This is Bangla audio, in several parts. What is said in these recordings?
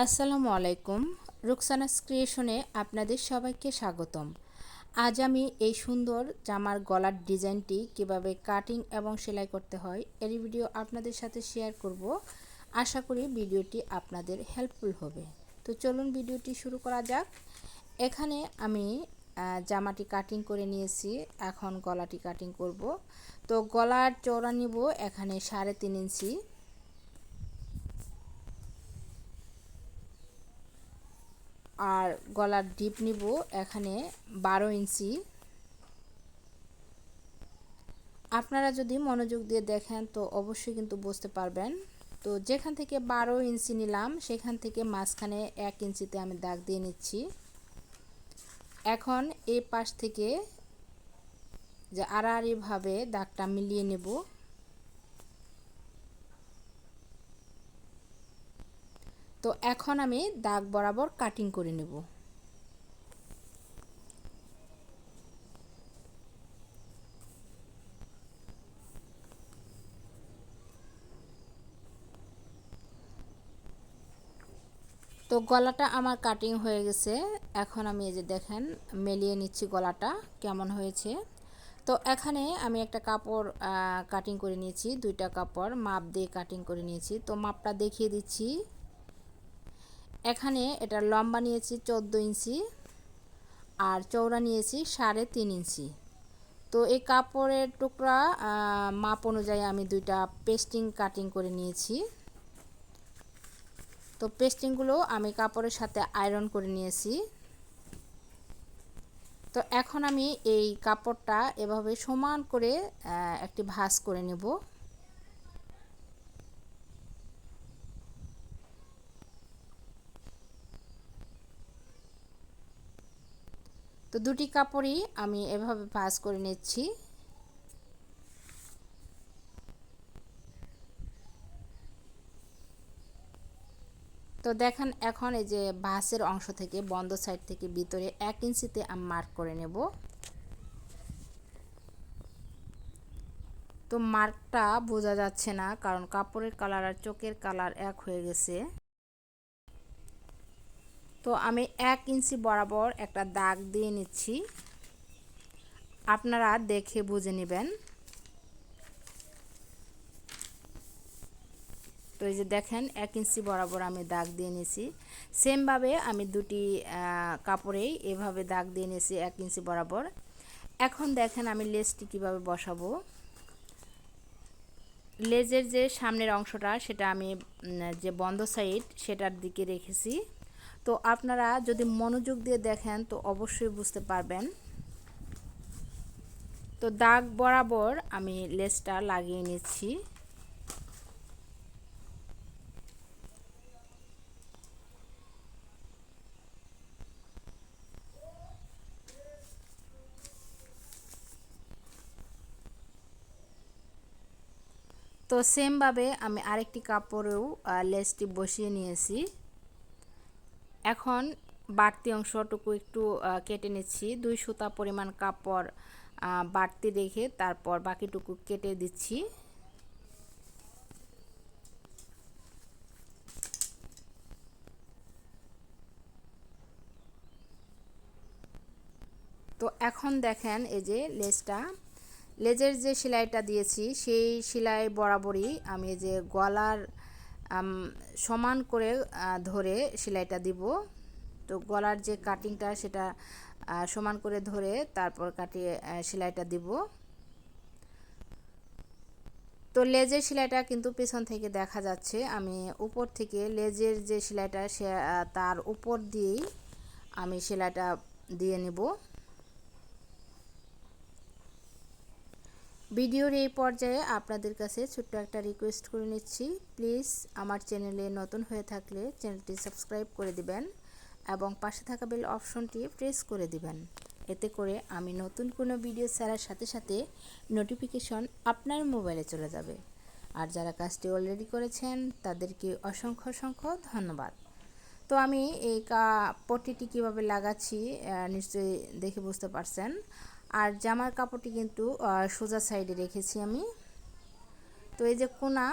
আসসালামু আলাইকুম। রুকসানাস ক্রিয়েশনে আপনাদের সবাইকে স্বাগতম। আজ আমি এই সুন্দর জামার গলার ডিজাইনটি কীভাবে কাটিং এবং সেলাই করতে হয় এর ভিডিও আপনাদের সাথে শেয়ার করব। আশা করি ভিডিওটি আপনাদের হেল্পফুল হবে। তো চলুন ভিডিওটি শুরু করা যাক। এখানে আমি জামাটি কাটিং করে নিয়েছি। এখন গলাটি কাটিং করব। তো গলার চওড়া নিব এখানে সাড়ে তিন ইঞ্চি। আর গলার ডিপ নিব এখানে বারো ইঞ্চি। আপনারা যদি মনোযোগ দিয়ে দেখেন, তো অবশ্যই কিন্তু বুঝতে পারবেন। তো যেখান থেকে বারো ইঞ্চি নিলাম, সেখান থেকে মাঝখানে এক ইঞ্চিতে আমি দাগ দিয়ে নিচ্ছি। এখন এই পাশ থেকে যে আড়াআড়িভাবে দাগটা মিলিয়ে নেব। তো এখন আমি দাগ বরাবর কাটিং করে নেব। তো গলাটা আমার কাটিং হয়ে গেছে। এখন আমি এই যে দেখেন, মেলিয়ে নিচ্ছি গলাটা, কেমন হয়েছে। তো এখানে আমি একটা কাপড় কাটিং করে নিয়েছি, দুইটা কাপড়, মাপ দিয়ে কাটিং করে নিয়েছি। তো মাপটা দেখিয়ে দিচ্ছি। এখানে এটা লম্বা নিয়েছি চোদ্দ ইঞ্চি আর চৌড়া নিয়েছি সাড়ে তিন ইঞ্চি। তো এই কাপড়ের টুকরা মাপ অনুযায়ী আমি দুইটা পেস্টিং কাটিং করে নিয়েছি। তো পেস্টিংগুলো আমি কাপড়ের সাথে আয়রন করে নিয়েছি। তো এখন আমি এই কাপড়টা এভাবে সমান করে একটি ভাঁজ করে নেব। তো দুটি কাপড়ই আমি এভাবে ভাঁজ করে নিচ্ছি। তো দেখেন এখন এই যে বাসের অংশ থেকে বন্ধ সাইড থেকে ভিতরে এক ইঞ্চিতে আমি মার্ক করে নেব। তো মার্কটা বোঝা যাচ্ছে না, কারণ কাপড়ের কালার আর চোখের কালার এক হয়ে গেছে। তো আমি এক ইঞ্চি বরাবর একটা দাগ দিয়ে নিচ্ছি। আপনারা দেখে বুঝে নেবেন। তো এই যে দেখেন, এক ইঞ্চি বরাবর আমি দাগ দিয়ে নিয়েছি। সেমভাবে আমি দুটি কাপড়েই এভাবে দাগ দিয়ে নিয়েছি এক ইঞ্চি বরাবর। এখন দেখেন আমি লেসটি কীভাবে বসাবো। লেজের যে সামনের অংশটা, সেটা আমি যে বন্ধ সাইড, সেটার দিকে রেখেছি। তো আপনারা যদি মনোযোগ দিয়ে দেখেন, তো অবশ্যই বুঝতে পারবেন। তো দাগ বরাবর আমি লেসটা লাগিয়ে নিচ্ছি। তো সেমভাবে আমি আরেকটি কাপড়েও লেসটি বসিয়ে নিয়েছি। এখন বাড়তি অংশটুকু একটু কেটে নিচ্ছি। দুই সুতা পরিমাণ কাপড় বাড়তি রেখে তারপর বাকিটুকু কেটে দিচ্ছি। তো এখন দেখেন এই যে লেজটা। লেজের যে সেলাইটা দিয়েছি, সেই সেলাই বরাবরই আমি যে গলার সমান করে ধরে সেলাইটা দিব। তো গলার যে কাটিংটা সেটা সমান করে ধরে তারপর কাটিয়ে সেলাইটা দিব। তো লেজের সেলাইটা কিন্তু পেছন থেকে দেখা যাচ্ছে। আমি উপর থেকে লেজের যে সেলাইটা সে তার উপর দিয়েই আমি সেলাইটা দিয়ে নেব। ভিডিওর এই পর্যায়ে আপনাদের কাছে ছোট্ট একটা রিকোয়েস্ট করে নিচ্ছি। প্লিজ আমার চ্যানেলে নতুন হয়ে থাকলে চ্যানেলটি সাবস্ক্রাইব করে দিবেন এবং পাশে থাকা বেল অপশনটি প্রেস করে দিবেন। এতে করে আমি নতুন কোনো ভিডিও ছাড়ার সাথে সাথে নোটিফিকেশন আপনার মোবাইলে চলে যাবে। আর যারা কাজটি অলরেডি করেছেন, তাদেরকে অসংখ্য অসংখ্য ধন্যবাদ। তো আমি এই কা পটিটি কীভাবে লাগাচ্ছি নিশ্চয়ই দেখে বুঝতে পারছেন। আর জামার কাপড়টি কিন্তু সোজা সাইডে রেখেছি আমি। তো এই যে কোনা,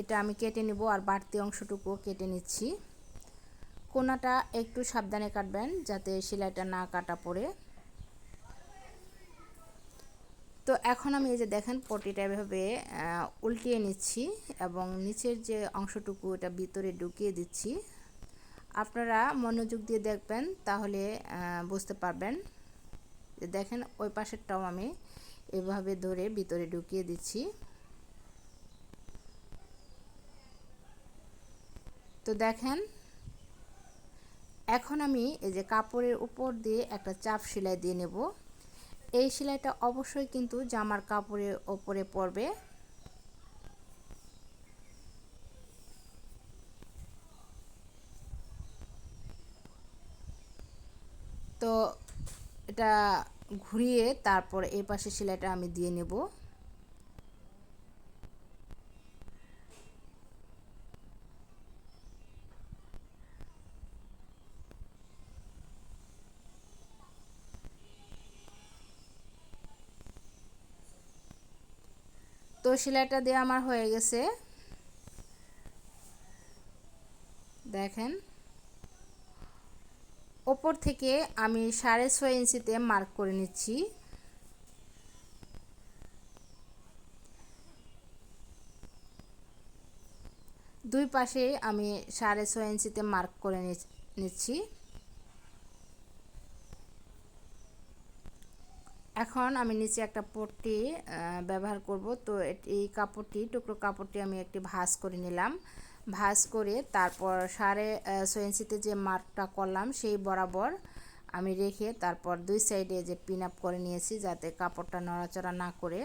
এটা আমি কেটে নেব আর বাড়তি অংশটুকু কেটে নিচ্ছি। কোনাটা একটু সাবধানে কাটবেন যাতে সেলাইটা না কাটা পড়ে। তো এখন আমি এই যে দেখেন, পটিটা এভাবে উল্টিয়ে নিচ্ছি এবং নিচের যে অংশটুকু এটা ভিতরে ঢুকিয়ে দিচ্ছি। আপনারা মনোযোগ দিয়ে দেখবেন, তাহলে বুঝতে পারবেন। দেখেন ওই পাশেরটাও আমি এভাবে ধরে ভিতরে ঢুকিয়ে দিচ্ছি। তো দেখেন, এখন আমি এই যে কাপড়ের উপর দিয়ে একটা চাপ সেলাই দিয়ে নেব। এই সেলাইটা অবশ্যই কিন্তু জামার কাপড়ের ওপরে পড়বে। তো এটা ঘুরিয়ে তারপর এই পাশে সেলাইটা আমি দিয়ে নেব। তো সেলাইটা দিয়ে আমার হয়ে গেছে। দেখেন। ওপর থেকে আমি সাড়ে ছয় ইঞ্চিতে মার্ক করে নিচ্ছি। দুই পাশে আমি সাড়ে ছয় ইঞ্চিতে মার্ক করে নিচ্ছি। এখন আমি নিচে একটা পট্টি ব্যবহার করব। তো এই কাপড়টি, টুকরো কাপড়টি আমি একটি ভাঁজ করে নিলাম। ভাঁজ করে তারপর সাড়ে ছয় ইঞ্চিতে যে মার্কটা করলাম সেই বরাবর আমি রেখে তারপর দুই সাইডে যে পিন আপ করে নিয়েছি যাতে কাপড়টা নড়াচড়া না করে।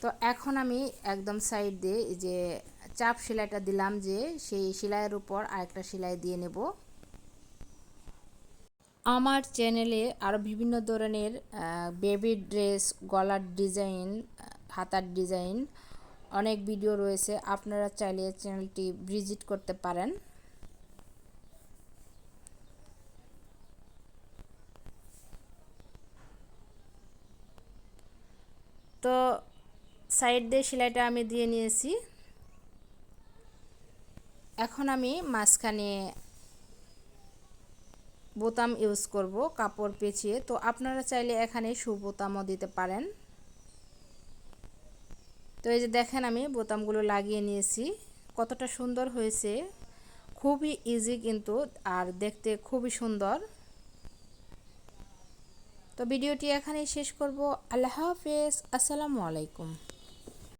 তো এখন আমি একদম সাইড দিয়ে যে চাপ সেলাইটা দিলাম যে সেই সেলাইয়ের উপর আরেকটা সেলাই দিয়ে নেব। আমার চ্যানেলে আরও বিভিন্ন ধরনের বেবি ড্রেস গলার ডিজাইন হাতার ডিজাইন অনেক ভিডিও রয়েছে, আপনারা চাইলে চ্যানেলটি ভিজিট করতে পারেন। তো সাইড দিয়ে সেলাইটা আমি দিয়ে নিয়েছি। এখন আমি মাঝখানে বোতাম ইউজ করব কাপড় পেঁচিয়ে। তো আপনারা চাইলে এখানে সুবোতামও দিতে পারেন। তো এই যে দেখেন আমি বোতামগুলো লাগিয়ে নিয়েছি। কতটা সুন্দর হয়েছে। খুবই ইজি কিন্তু, আর দেখতে খুবই সুন্দর। তো ভিডিওটি এখানেই শেষ করব। আল্লাহ হাফেজ। আসসালামু আলাইকুম।